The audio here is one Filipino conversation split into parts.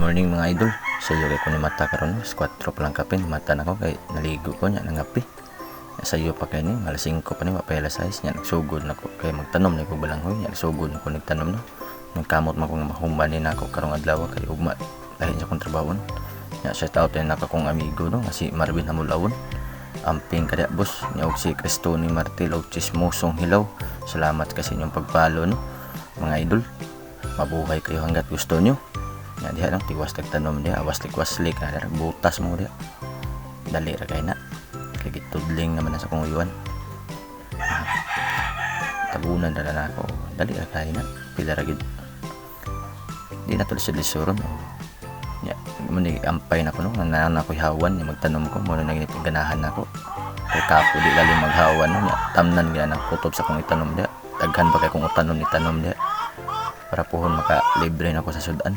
morning mga idol. Sa iyo ko ni mata karon. 4 pa lang kapin mata na ko kay naligo ko nya nangapi. Sa iyo pa kay ni alas 5 pa ni alas 6 nya nagsugod na ko kay magtanom na ko balanghoy nya nagsugod na ko nagtanom no. Nagkamot man ko nga mahumban ni nako karong adlaw kay ugma lahi sa kong trabaho. Nya shout out na naka kong amigo no nga si Marvin Hamulawon. Amping kada boss nya og si Cristo ni Martil og Chismosong Hilaw. Salamat kasi inyong pagpalo no mga idol. Mabuhay kayo hanggat gusto nyo. Nga diha lang tiwas tagtanom diha awas tikwas lik na dara butas mo diha. Dali ra kay na. Kay gitudling naman na sa kong Tabunan na na ako. Dali ra kay na. Pila ra gid. Di na tulis sa lisuron. Ya, muni ampay na ko no. Nanan ako hawan ni magtanom ko mo na ginit ganahan ako. Kay kapo di lalo maghawan no. Tamnan gina na kutob sa kong itanom diha. Daghan pa kay kong utanom ni tanom diha para puhon maka libre na ako sa sudan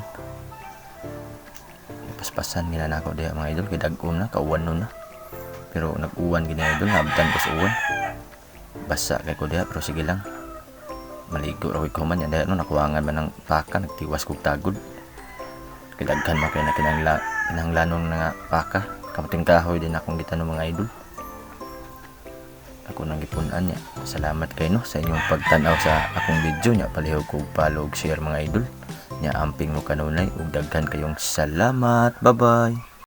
paspasan nila na ako mga idol kay dag-um na kauwan nun na pero nag-uwan gini idol nabtan ko sa uwan basa kay ko diya pero sige lang maligo raw ko man yan dahil no nakuwangan man ng paka nagtiwas kog tagod kay daghan man kay na kinangla nga paka kamating kahoy din akong gitanong mga idol ako nang gipunan niya. Salamat kay no sa inyong pagtanaw sa akong video niya. Palihog ko follow ug share mga idol. Nya amping mo kanunay ug daghan kayong salamat. Bye-bye.